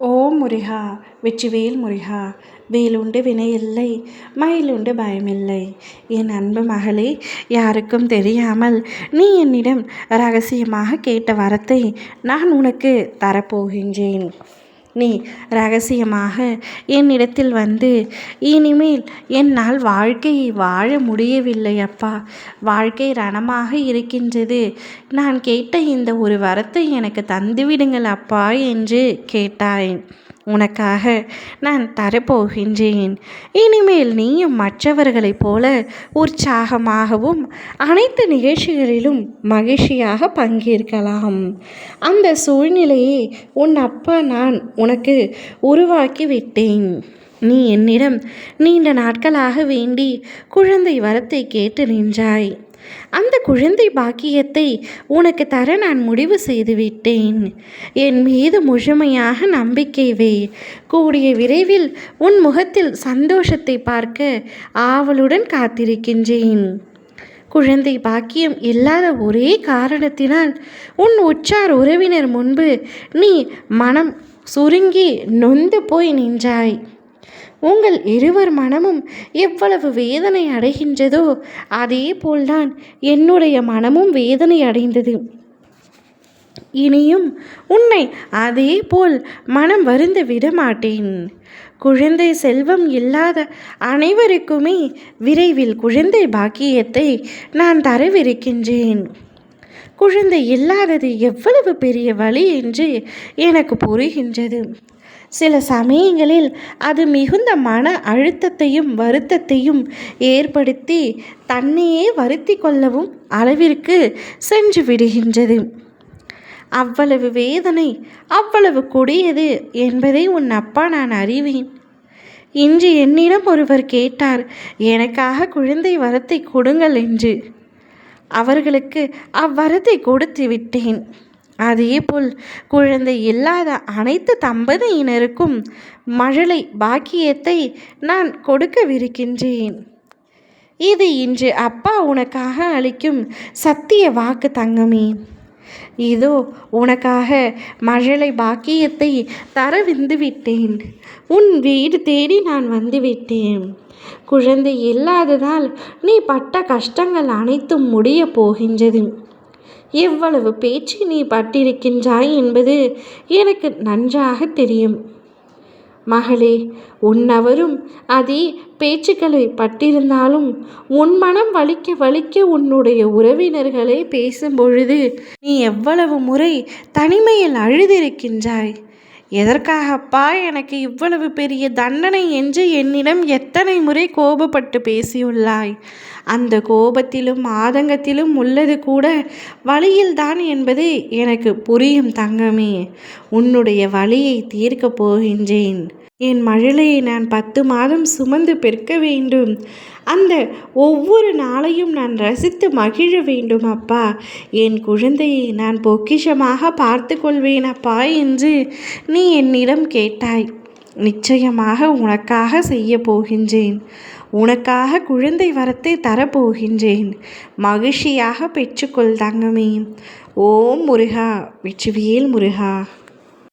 ஓம் முருகா வெற்றிவேல் முருகா வேலுண்டு வினையில்லை மயிலுண்டு பயமில்லை. என் அன்பு மகளே யாருக்கும் தெரியாமல் நீ என்னிடம் ரகசியமாக கேட்ட வரத்தை நான் உனக்கு தரப்போகின்றேன். நீ ரகசியமாக என்னிடத்தில் வந்து இனிமேல் என்னால் வாழ்க்கையை வாழ முடியவில்லை அப்பா. வாழ்க்கை ரணமாக இருக்கின்றது. நான் கேட்ட இந்த ஒரு வரத்தை எனக்கு தந்துவிடுங்கள் அப்பா என்று கேட்டாய் உனக்காக நான் தரப்போகின்றேன். இனிமேல் நீயும் மற்றவர்களைப் போல உற்சாகமாகவும் அனைத்து நிகழ்ச்சிகளிலும் மகிழ்ச்சியாக பங்கேற்கலாம். அந்த சூழ்நிலையை உன் அப்பா நான் உனக்கு உருவாக்கி விட்டேன் நீ என்னிடம் நீண்ட நாட்களாக வேண்டி குழந்தை வரத்தை கேட்டு நின்றாய். அந்த குழந்தை பாக்கியத்தை உனக்கு தர நான் முடிவு செய்துவிட்டேன். என் மீது முழுமையாக நம்பிக்கை வை. கூடிய விரைவில் உன் முகத்தில் சந்தோஷத்தை பார்க்க ஆவலுடன் காத்திருக்கின்றேன். குழந்தை பாக்கியம் இல்லாத ஒரே காரணத்தினால் உன் உற்றார் உறவினர் முன்பு நீ மனம் சுருங்கி நொந்து போய் நின்றாய். உங்கள் இருவர் மனமும் எவ்வளவு வேதனை அடைகின்றதோ அதே போல்தான் என்னுடைய மனமும் வேதனை அடைந்தது. இனியும் உன்னை அதே போல் மனம் வருந்து விடமாட்டேன். குழந்தை செல்வம் இல்லாத அனைவருக்குமே விரைவில் குழந்தை பாக்கியத்தை நான் தரவிருக்கின்றேன். குழந்தை இல்லாதது எவ்வளவு பெரிய வழி என்று எனக்கு புரிகின்றது. சில சமயங்களில் அது மிகுந்த மன அழுத்தத்தையும் வருத்தத்தையும் ஏற்படுத்தி தன்னையே வருத்தி கொள்ளவும் அளவிற்கு சென்று விடுகின்றது. அவ்வளவு வேதனை அவ்வளவு கொடியது என்பதை உன் அப்பா நான் அறிவேன். இன்று என்னிடம் ஒருவர் கேட்டார் எனக்காக குழந்தை வரத்தை கொடுங்கள் என்று. அவர்களுக்கு அவ்வரத்தை கொடுத்து விட்டேன். அதேபோல் குழந்தை இல்லாத அனைத்து தம்பதியினருக்கும் மழலை பாக்கியத்தை நான் கொடுக்கவிருக்கின்றேன். இது இன்று அப்பா உனக்காக அளிக்கும் சத்திய வாக்கு தங்கமே. இதோ உனக்காக மழலை பாக்கியத்தை தரவிந்து விட்டேன் உன் வீடு தேடி நான் வந்துவிட்டேன். குழந்தை இல்லாததால் நீ பட்ட கஷ்டங்கள் அனைத்தும் முடிய போகின்றது. எவ்வளவு பேச்சு நீ பட்டிருக்கின்றாய் என்பது எனக்கு நன்றாக தெரியும். மகளே உன்னவரும் அதே பேச்சுக்களை பட்டிருந்தாலும் உன் மனம் வலிக்க வலிக்க உன்னுடைய உறவினர்களே பேசும் பொழுது நீ எவ்வளவு முறை தனிமையில் அழுதிருக்கின்றாய். எதற்காகப்பா எனக்கு இவ்வளவு பெரிய தண்டனை என்று என்னிடம் எத்தனை முறை கோபப்பட்டு பேசியுள்ளாய்? அந்த கோபத்திலும் ஆதங்கத்திலும் உள்ளது கூட வழியில்தான் என்பது எனக்கு புரியும் தங்கமே. உன்னுடைய வழியை தீர்க்கப் போகின்றேன். என் மழலையை நான் பத்து மாதம் சுமந்து பெருக்க வேண்டும். அந்த ஒவ்வொரு நாளையும் நான் ரசித்து மகிழ வேண்டும் அப்பா. என் குழந்தையை நான் பொக்கிஷமாக பார்த்து கொள்வேன் அப்பா என்று நீ என்னிடம் கேட்டாய். நிச்சயமாக உனக்காக செய்ய போகின்றேன். உனக்காக குழந்தை வரத்தை தரப்போகின்றேன். மகிழ்ச்சியாக பெற்றுக்கொள் தங்கமே. ஓம் முருகா வெற்றிவேல் முருகா.